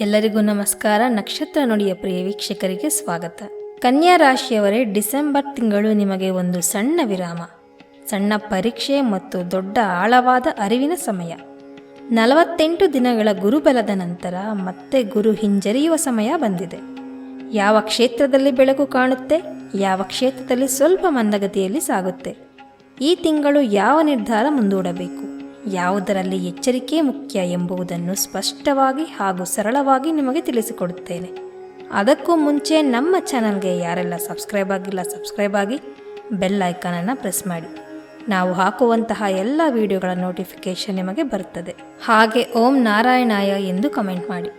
ಎಲ್ಲರಿಗೂ ನಮಸ್ಕಾರ. ನಕ್ಷತ್ರ ನುಡಿಯ ಪ್ರಿಯ ವೀಕ್ಷಕರಿಗೆ ಸ್ವಾಗತ. ಕನ್ಯಾ ರಾಶಿಯವರೇ, ಡಿಸೆಂಬರ್ ತಿಂಗಳು ನಿಮಗೆ ಒಂದು ಸಣ್ಣ ವಿರಾಮ. ಸಣ್ಣ ಪರೀಕ್ಷೆ ಮತ್ತು ದೊಡ್ಡ ಆಳವಾದ ಅರಿವಿನ ಸಮಯ. ನಲವತ್ತೆಂಟು ದಿನಗಳ ಗುರುಬಲದ ನಂತರ ಮತ್ತೆ ಗುರು ಹಿಂಜರಿಯುವ ಸಮಯ ಬಂದಿದೆ. ಯಾವ ಕ್ಷೇತ್ರದಲ್ಲಿ ಬೆಳಕು ಕಾಣುತ್ತೆ? ಯಾವ ಕ್ಷೇತ್ರದಲ್ಲಿ ಸ್ವಲ್ಪ ಮಂದಗತಿಯಲ್ಲಿ ಸಾಗುತ್ತೆ? ಈ ತಿಂಗಳು ಯಾವ ನಿರ್ಧಾರ ಮುಂದೂಡಬೇಕು? ಯಾವುದರಲ್ಲಿ ಎಚ್ಚರಿಕೆ ಮುಖ್ಯ ಎಂಬುದನ್ನು ಸ್ಪಷ್ಟವಾಗಿ ಹಾಗೂ ಸರಳವಾಗಿ ನಿಮಗೆ ತಿಳಿಸಿಕೊಡುತ್ತೇನೆ. ಅದಕ್ಕೂ ಮುಂಚೆ ನಮ್ಮ ಚಾನಲ್ಗೆ ಯಾರೆಲ್ಲ ಸಬ್ಸ್ಕ್ರೈಬ್ ಆಗಿಲ್ಲ, ಸಬ್ಸ್ಕ್ರೈಬ್ ಆಗಿ ಬೆಲ್ ಐಕಾನನ್ನು ಪ್ರೆಸ್ ಮಾಡಿ. ನಾವು ಹಾಕುವಂತಹ ಎಲ್ಲ ವಿಡಿಯೋಗಳ ನೋಟಿಫಿಕೇಶನ್ ನಿಮಗೆ ಬರುತ್ತದೆ ಹಾಗೆ ಓಂ ನಾರಾಯಣಾಯ ಎಂದು ಕಮೆಂಟ್ ಮಾಡಿ.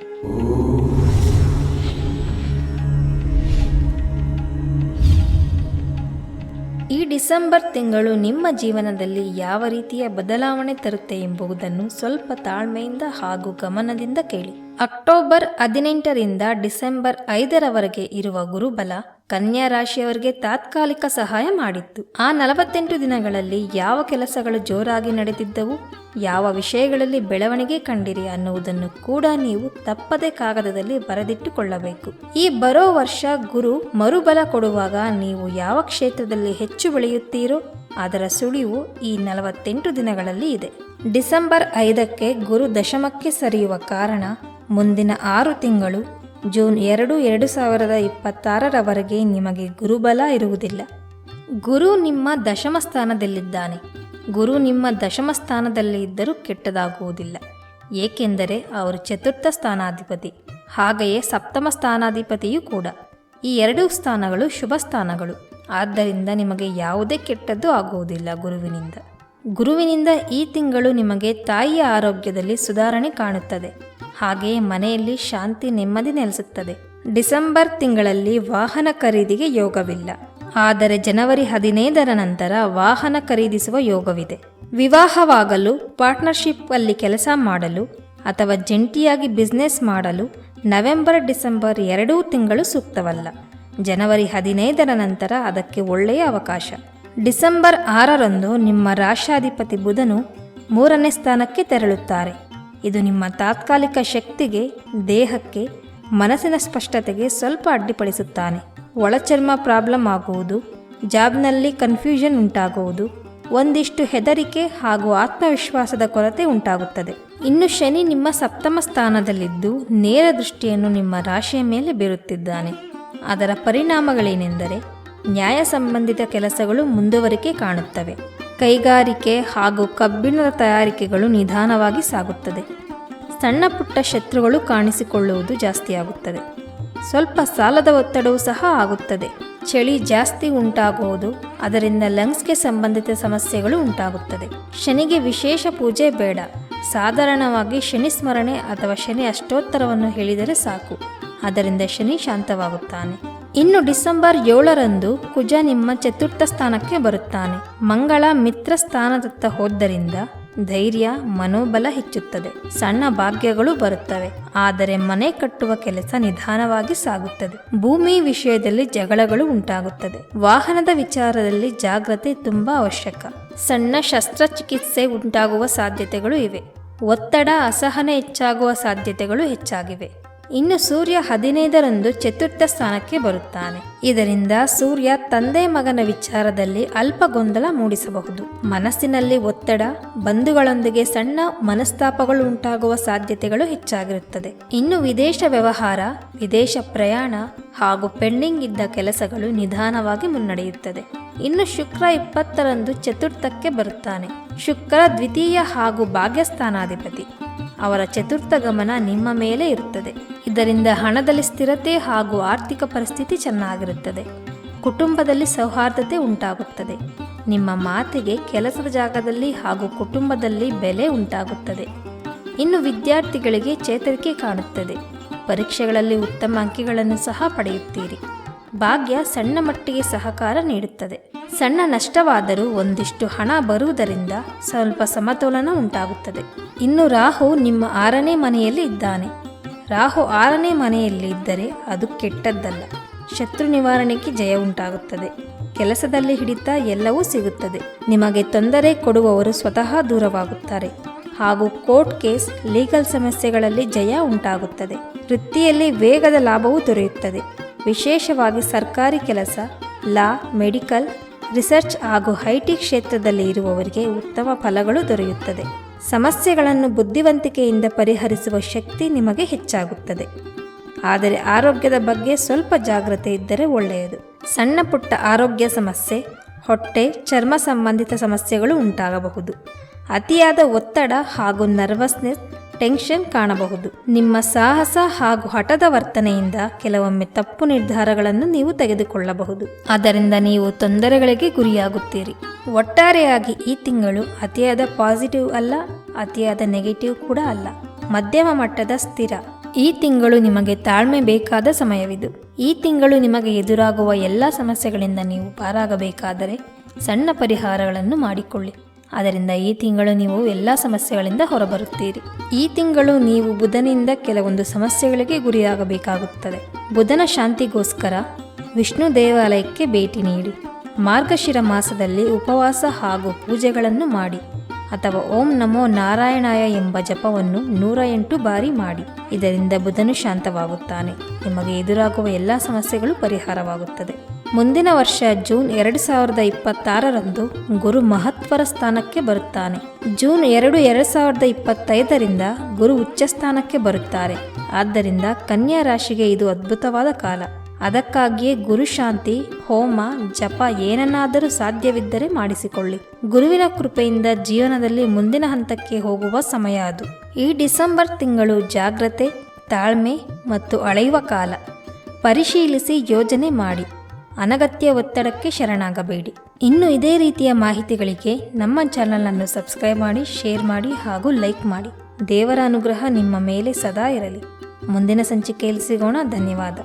ಡಿಸೆಂಬರ್ ತಿಂಗಳು ನಿಮ್ಮ ಜೀವನದಲ್ಲಿ ಯಾವ ರೀತಿಯ ಬದಲಾವಣೆ ತರುತ್ತೆ ಎಂಬುದನ್ನು ಸ್ವಲ್ಪ ತಾಳ್ಮೆಯಿಂದ ಹಾಗೂ ಗಮನದಿಂದ ಕೇಳಿ. ಅಕ್ಟೋಬರ್ ಹದಿನೆಂಟರಿಂದ ಡಿಸೆಂಬರ್ ಐದರವರೆಗೆ ಇರುವ ಗುರುಬಲ ಕನ್ಯಾ ರಾಶಿಯವರಿಗೆ ತಾತ್ಕಾಲಿಕ ಸಹಾಯ ಮಾಡಿತ್ತು. ಆ ನಲವತ್ತೆಂಟು ದಿನಗಳಲ್ಲಿ ಯಾವ ಕೆಲಸಗಳು ಜೋರಾಗಿ ನಡೆದಿದ್ದವು, ಯಾವ ವಿಷಯಗಳಲ್ಲಿ ಬೆಳವಣಿಗೆ ಕಂಡಿರಿ ಅನ್ನುವುದನ್ನು ಕೂಡ ನೀವು ತಪ್ಪದೆ ಕಾಗದದಲ್ಲಿ ಬರೆದಿಟ್ಟುಕೊಳ್ಳಬೇಕು. ಈ ಬರೋ ವರ್ಷ ಗುರು ಮರುಬಲ ಕೊಡುವಾಗ ನೀವು ಯಾವ ಕ್ಷೇತ್ರದಲ್ಲಿ ಹೆಚ್ಚು ಬೆಳೆಯುತ್ತೀರೋ, ಅದರ ಸುಳಿವು ಈ ನಲವತ್ತೆಂಟು ದಿನಗಳಲ್ಲಿ ಇದೆ. ಡಿಸೆಂಬರ್ ಐದಕ್ಕೆ ಗುರು ದಶಮಕ್ಕೆ ಸರಿಯುವ ಕಾರಣ ಮುಂದಿನ ಆರು ತಿಂಗಳು ಜೂನ್ ಎರಡು ಎರಡು ಸಾವಿರದ ಇಪ್ಪತ್ತಾರರವರೆಗೆ ನಿಮಗೆ ಗುರುಬಲ ಇರುವುದಿಲ್ಲ. ಗುರು ನಿಮ್ಮ ದಶಮ ಸ್ಥಾನದಲ್ಲಿದ್ದಾನೆ. ಗುರು ನಿಮ್ಮ ದಶಮ ಸ್ಥಾನದಲ್ಲಿ ಇದ್ದರೂ ಕೆಟ್ಟದಾಗುವುದಿಲ್ಲ. ಏಕೆಂದರೆ ಅವರು ಚತುರ್ಥ ಸ್ಥಾನಾಧಿಪತಿ, ಹಾಗೆಯೇ ಸಪ್ತಮ ಸ್ಥಾನಾಧಿಪತಿಯೂ ಕೂಡ. ಈ ಎರಡೂ ಸ್ಥಾನಗಳು ಶುಭ ಸ್ಥಾನಗಳು. ಆದ್ದರಿಂದ ನಿಮಗೆ ಯಾವುದೇ ಕೆಟ್ಟದ್ದು ಆಗುವುದಿಲ್ಲ ಗುರುವಿನಿಂದ. ಗುರುವಿನಿಂದ ಈ ತಿಂಗಳು ನಿಮಗೆ ತಾಯಿಯ ಆರೋಗ್ಯದಲ್ಲಿ ಸುಧಾರಣೆ ಕಾಣುತ್ತದೆ. ಹಾಗೆಯೇ ಮನೆಯಲ್ಲಿ ಶಾಂತಿ ನೆಮ್ಮದಿ ನೆಲೆಸುತ್ತದೆ. ಡಿಸೆಂಬರ್ ತಿಂಗಳಲ್ಲಿ ವಾಹನ ಖರೀದಿಗೆ ಯೋಗವಿಲ್ಲ. ಆದರೆ ಜನವರಿ ಹದಿನೈದರ ನಂತರ ವಾಹನ ಖರೀದಿಸುವ ಯೋಗವಿದೆ. ವಿವಾಹವಾಗಲು ಪಾರ್ಟ್ನರ್ಶಿಪ್ ಅಲ್ಲಿ ಕೆಲಸ ಮಾಡಲು ಅಥವಾ ಜಂಟಿಯಾಗಿ ಬಿಸ್ನೆಸ್ ಮಾಡಲು ನವೆಂಬರ್, ಡಿಸೆಂಬರ್ ಎರಡೂ ತಿಂಗಳು ಸೂಕ್ತವಲ್ಲ. ಜನವರಿ ಹದಿನೈದರ ನಂತರ ಅದಕ್ಕೆ ಒಳ್ಳೆಯ ಅವಕಾಶ. ಡಿಸೆಂಬರ್ ಆರರಂದು ನಿಮ್ಮ ರಾಷ್ಟ್ರಾಧಿಪತಿ ಬುಧನು ಮೂರನೇ ಸ್ಥಾನಕ್ಕೆ ತೆರಳುತ್ತಾರೆ. ಇದು ನಿಮ್ಮ ತಾತ್ಕಾಲಿಕ ಶಕ್ತಿಗೆ, ದೇಹಕ್ಕೆ, ಮನಸ್ಸಿನ ಸ್ಪಷ್ಟತೆಗೆ ಸ್ವಲ್ಪ ಅಡ್ಡಿಪಡಿಸುತ್ತಾನೆ. ಒಳಚರ್ಮ ಪ್ರಾಬ್ಲಮ್ ಆಗುವುದು, ಜಾಬ್ನಲ್ಲಿ ಕನ್ಫ್ಯೂಷನ್ ಉಂಟಾಗುವುದು, ಒಂದಿಷ್ಟು ಹೆದರಿಕೆ ಹಾಗೂ ಆತ್ಮವಿಶ್ವಾಸದ ಕೊರತೆ ಉಂಟಾಗುತ್ತದೆ. ಇನ್ನು ಶನಿ ನಿಮ್ಮ ಸಪ್ತಮ ಸ್ಥಾನದಲ್ಲಿದ್ದು ನೇರ ದೃಷ್ಟಿಯನ್ನು ನಿಮ್ಮ ರಾಶಿಯ ಮೇಲೆ ಬೀರುತ್ತಿದ್ದಾನೆ. ಅದರ ಪರಿಣಾಮಗಳೇನೆಂದರೆ ನ್ಯಾಯ ಸಂಬಂಧಿತ ಕೆಲಸಗಳು ಮುಂದುವರಿಕೆ ಕಾಣುತ್ತವೆ. ಕೈಗಾರಿಕೆ ಹಾಗೂ ಕಬ್ಬಿಣದ ತಯಾರಿಕೆಗಳು ನಿಧಾನವಾಗಿ ಸಾಗುತ್ತದೆ. ಸಣ್ಣ ಪುಟ್ಟ ಶತ್ರುಗಳು ಕಾಣಿಸಿಕೊಳ್ಳುವುದು ಜಾಸ್ತಿಯಾಗುತ್ತದೆ. ಸ್ವಲ್ಪ ಸಾಲದ ಒತ್ತಡವೂ ಸಹ ಆಗುತ್ತದೆ. ಚಳಿ ಜಾಸ್ತಿ ಉಂಟಾಗುವುದು, ಅದರಿಂದ ಲಂಗ್ಸ್ಗೆ ಸಂಬಂಧಿತ ಸಮಸ್ಯೆಗಳು ಉಂಟಾಗುತ್ತದೆ. ಶನಿಗೆ ವಿಶೇಷ ಪೂಜೆ ಬೇಡ. ಸಾಧಾರಣವಾಗಿ ಶನಿ ಸ್ಮರಣೆ ಅಥವಾ ಶನಿ ಅಷ್ಟೋತ್ತರವನ್ನು ಹೇಳಿದರೆ ಸಾಕು. ಅದರಿಂದ ಶನಿ ಶಾಂತವಾಗುತ್ತಾನೆ. ಇನ್ನು ಡಿಸೆಂಬರ್ ಏಳರಂದು ಕುಜ ನಿಮ್ಮ ಚತುರ್ಥ ಸ್ಥಾನಕ್ಕೆ ಬರುತ್ತಾನೆ. ಮಂಗಳ ಮಿತ್ರ ಸ್ಥಾನದತ್ತ ಹೋದ್ದರಿಂದ ಧೈರ್ಯ, ಮನೋಬಲ ಹೆಚ್ಚುತ್ತದೆ. ಸಣ್ಣ ಭಾಗ್ಯಗಳು ಬರುತ್ತವೆ. ಆದರೆ ಮನೆ ಕಟ್ಟುವ ಕೆಲಸ ನಿಧಾನವಾಗಿ ಸಾಗುತ್ತದೆ. ಭೂಮಿ ವಿಷಯದಲ್ಲಿ ಜಗಳಗಳು ಉಂಟಾಗುತ್ತದೆ. ವಾಹನದ ವಿಚಾರದಲ್ಲಿ ಜಾಗ್ರತೆ ತುಂಬಾ ಅವಶ್ಯಕ. ಸಣ್ಣ ಶಸ್ತ್ರಚಿಕಿತ್ಸೆ ಉಂಟಾಗುವ ಸಾಧ್ಯತೆಗಳು ಇವೆ. ಒತ್ತಡ, ಅಸಹನೆ ಹೆಚ್ಚಾಗುವ ಸಾಧ್ಯತೆಗಳು ಹೆಚ್ಚಾಗಿವೆ. ಇನ್ನು ಸೂರ್ಯ ಹದಿನೈದರಂದು ಚತುರ್ಥ ಸ್ಥಾನಕ್ಕೆ ಬರುತ್ತಾನೆ. ಇದರಿಂದ ಸೂರ್ಯ ತಂದೆ ಮಗನ ವಿಚಾರದಲ್ಲಿ ಅಲ್ಪ ಗೊಂದಲ ಮೂಡಿಸಬಹುದು. ಮನಸ್ಸಿನಲ್ಲಿ ಒತ್ತಡ, ಬಂಧುಗಳೊಂದಿಗೆ ಸಣ್ಣ ಮನಸ್ತಾಪಗಳು ಉಂಟಾಗುವ ಸಾಧ್ಯತೆಗಳು ಹೆಚ್ಚಾಗಿರುತ್ತದೆ. ಇನ್ನು ವಿದೇಶ ವ್ಯವಹಾರ, ವಿದೇಶ ಪ್ರಯಾಣ ಹಾಗೂ ಪೆಂಡಿಂಗ್ ಇದ್ದ ಕೆಲಸಗಳು ನಿಧಾನವಾಗಿ ಮುನ್ನಡೆಯುತ್ತದೆ. ಇನ್ನು ಶುಕ್ರ ಇಪ್ಪತ್ತರಂದು ಚತುರ್ಥಕ್ಕೆ ಬರುತ್ತಾನೆ. ಶುಕ್ರ ದ್ವಿತೀಯ ಹಾಗೂ ಭಾಗ್ಯಸ್ಥಾನಾಧಿಪತಿ. ಅವರ ಚತುರ್ಥ ಗಮನ ನಿಮ್ಮ ಮೇಲೆ ಇರುತ್ತದೆ. ಇದರಿಂದ ಹಣದಲ್ಲಿ ಸ್ಥಿರತೆ ಹಾಗೂ ಆರ್ಥಿಕ ಪರಿಸ್ಥಿತಿ ಚೆನ್ನಾಗಿರುತ್ತದೆ. ಕುಟುಂಬದಲ್ಲಿ ಸೌಹಾರ್ದತೆ ಉಂಟಾಗುತ್ತದೆ. ನಿಮ್ಮ ಮಾತಿಗೆ ಕೆಲಸದ ಜಾಗದಲ್ಲಿ ಹಾಗೂ ಕುಟುಂಬದಲ್ಲಿ ಬೆಲೆ ಉಂಟಾಗುತ್ತದೆ. ಇನ್ನು ವಿದ್ಯಾರ್ಥಿಗಳಿಗೆ ಚೇತರಿಕೆ ಕಾಣುತ್ತದೆ. ಪರೀಕ್ಷೆಗಳಲ್ಲಿ ಉತ್ತಮ ಅಂಕಿಗಳನ್ನು ಸಹ ಪಡೆಯುತ್ತೀರಿ. ಭಾಗ್ಯ ಸಣ್ಣ ಮಟ್ಟಿಗೆ ಸಹಕಾರ ನೀಡುತ್ತದೆ. ಸಣ್ಣ ನಷ್ಟವಾದರೂ ಒಂದಿಷ್ಟು ಹಣ ಬರುವುದರಿಂದ ಸ್ವಲ್ಪ ಸಮತೋಲನ ಉಂಟಾಗುತ್ತದೆ. ಇನ್ನು ರಾಹು ನಿಮ್ಮ ಆರನೇ ಮನೆಯಲ್ಲಿ ಇದ್ದಾನೆ. ರಾಹು ಆರನೇ ಮನೆಯಲ್ಲಿ ಇದ್ದರೆ ಅದು ಕೆಟ್ಟದ್ದಲ್ಲ. ಶತ್ರು ನಿವಾರಣೆಗೆ ಜಯ ಉಂಟಾಗುತ್ತದೆ. ಕೆಲಸದಲ್ಲಿ ಹಿಡಿತ ಎಲ್ಲವೂ ಸಿಗುತ್ತದೆ. ನಿಮಗೆ ತೊಂದರೆ ಕೊಡುವವರು ಸ್ವತಃ ದೂರವಾಗುತ್ತಾರೆ. ಹಾಗೂ ಕೋರ್ಟ್ ಕೇಸ್, ಲೀಗಲ್ ಸಮಸ್ಯೆಗಳಲ್ಲಿ ಜಯ ಉಂಟಾಗುತ್ತದೆ. ವೃತ್ತಿಯಲ್ಲಿ ವೇಗದ ಲಾಭವೂ ದೊರೆಯುತ್ತದೆ. ವಿಶೇಷವಾಗಿ ಸರ್ಕಾರಿ ಕೆಲಸ, ಲಾ, ಮೆಡಿಕಲ್, ರಿಸರ್ಚ್ ಹಾಗೂ ಐಟಿ ಕ್ಷೇತ್ರದಲ್ಲಿ ಇರುವವರಿಗೆ ಉತ್ತಮ ಫಲಗಳು ದೊರೆಯುತ್ತದೆ. ಸಮಸ್ಯೆಗಳನ್ನು ಬುದ್ಧಿವಂತಿಕೆಯಿಂದ ಪರಿಹರಿಸುವ ಶಕ್ತಿ ನಿಮಗೆ ಹೆಚ್ಚಾಗುತ್ತದೆ. ಆದರೆ ಆರೋಗ್ಯದ ಬಗ್ಗೆ ಸ್ವಲ್ಪ ಜಾಗ್ರತೆ ಇದ್ದರೆ ಒಳ್ಳೆಯದು. ಸಣ್ಣ ಪುಟ್ಟ ಆರೋಗ್ಯ ಸಮಸ್ಯೆ, ಹೊಟ್ಟೆ, ಚರ್ಮ ಸಂಬಂಧಿತ ಸಮಸ್ಯೆಗಳು ಉಂಟಾಗಬಹುದು. ಅತಿಯಾದ ಒತ್ತಡ ಹಾಗೂ ನರ್ವಸ್ನೆಸ್ ಟೆನ್ಷನ್ ಕಾಣಬಹುದು. ನಿಮ್ಮ ಸಾಹಸ ಹಾಗೂ ಹಠದ ವರ್ತನೆಯಿಂದ ಕೆಲವೊಮ್ಮೆ ತಪ್ಪು ನಿರ್ಧಾರಗಳನ್ನು ನೀವು ತೆಗೆದುಕೊಳ್ಳಬಹುದು. ಅದರಿಂದ ನೀವು ತೊಂದರೆಗಳಿಗೆ ಗುರಿಯಾಗುತ್ತೀರಿ. ಒಟ್ಟಾರೆಯಾಗಿ ಈ ತಿಂಗಳು ಅತಿಯಾದ ಪಾಸಿಟಿವ್ ಅಲ್ಲ, ಅತಿಯಾದ ನೆಗೆಟಿವ್ ಕೂಡ ಅಲ್ಲ. ಮಧ್ಯಮ ಮಟ್ಟದ ಸ್ಥಿರ. ಈ ತಿಂಗಳು ನಿಮಗೆ ತಾಳ್ಮೆ ಬೇಕಾದ ಸಮಯವಿದು. ಈ ತಿಂಗಳು ನಿಮಗೆ ಎದುರಾಗುವ ಎಲ್ಲ ಸಮಸ್ಯೆಗಳಿಂದ ನೀವು ಪಾರಾಗಬೇಕಾದರೆ ಸಣ್ಣ ಪರಿಹಾರಗಳನ್ನು ಮಾಡಿಕೊಳ್ಳಿ. ಅದರಿಂದ ಈ ತಿಂಗಳು ನೀವು ಎಲ್ಲ ಸಮಸ್ಯೆಗಳಿಂದ ಹೊರಬರುತ್ತೀರಿ. ಈ ತಿಂಗಳು ನೀವು ಬುಧನಿಂದ ಕೆಲವೊಂದು ಸಮಸ್ಯೆಗಳಿಗೆ ಗುರಿಯಾಗಬೇಕಾಗುತ್ತದೆ. ಬುಧನ ಶಾಂತಿಗೋಸ್ಕರ ವಿಷ್ಣು ದೇವಾಲಯಕ್ಕೆ ಭೇಟಿ ನೀಡಿ. ಮಾರ್ಗಶಿರ ಮಾಸದಲ್ಲಿ ಉಪವಾಸ ಹಾಗೂ ಪೂಜೆಗಳನ್ನು ಮಾಡಿ. ಅಥವಾ ಓಂ ನಮೋ ನಾರಾಯಣಾಯ ಎಂಬ ಜಪವನ್ನು ನೂರ ಎಂಟು ಬಾರಿ ಮಾಡಿ. ಇದರಿಂದ ಬುಧನು ಶಾಂತವಾಗುತ್ತಾನೆ. ನಿಮಗೆ ಎದುರಾಗುವ ಎಲ್ಲ ಸಮಸ್ಯೆಗಳು ಪರಿಹಾರವಾಗುತ್ತದೆ. ಮುಂದಿನ ವರ್ಷ ಜೂನ್ ಎರಡು ಸಾವಿರದ ಇಪ್ಪತ್ತಾರರಂದು ಗುರು ಮಹತ್ವರ ಸ್ಥಾನಕ್ಕೆ ಬರುತ್ತಾನೆ. ಜೂನ್ ಎರಡು ಎರಡು ಸಾವಿರದ ಇಪ್ಪತ್ತೈದರಿಂದ ಗುರು ಉಚ್ಚ ಸ್ಥಾನಕ್ಕೆ ಬರುತ್ತಾರೆ. ಆದ್ದರಿಂದ ಕನ್ಯಾ ರಾಶಿಗೆ ಇದು ಅದ್ಭುತವಾದ ಕಾಲ. ಅದಕ್ಕಾಗಿಯೇ ಗುರುಶಾಂತಿ ಹೋಮ, ಜಪ ಏನನ್ನಾದರೂ ಸಾಧ್ಯವಿದ್ದರೆ ಮಾಡಿಸಿಕೊಳ್ಳಿ. ಗುರುವಿನ ಕೃಪೆಯಿಂದ ಜೀವನದಲ್ಲಿ ಮುಂದಿನ ಹಂತಕ್ಕೆ ಹೋಗುವ ಸಮಯ ಅದು. ಈ ಡಿಸೆಂಬರ್ ತಿಂಗಳು ಜಾಗ್ರತೆ, ತಾಳ್ಮೆ ಮತ್ತು ಅಳೆಯುವ ಕಾಲ. ಪರಿಶೀಲಿಸಿ ಯೋಜನೆ ಮಾಡಿ. ಅನಗತ್ಯ ಒತ್ತಡಕ್ಕೆ ಶರಣಾಗಬೇಡಿ. ಇನ್ನು ಇದೇ ರೀತಿಯ ಮಾಹಿತಿಗಳಿಗೆ ನಮ್ಮ ಚಾನಲನ್ನು ಸಬ್ಸ್ಕ್ರೈಬ್ ಮಾಡಿ, ಶೇರ್ ಮಾಡಿ ಹಾಗೂ ಲೈಕ್ ಮಾಡಿ. ದೇವರ ಅನುಗ್ರಹ ನಿಮ್ಮ ಮೇಲೆ ಸದಾ ಇರಲಿ. ಮುಂದಿನ ಸಂಚಿಕೆಯಲ್ಲಿ ಸಿಗೋಣ. ಧನ್ಯವಾದ.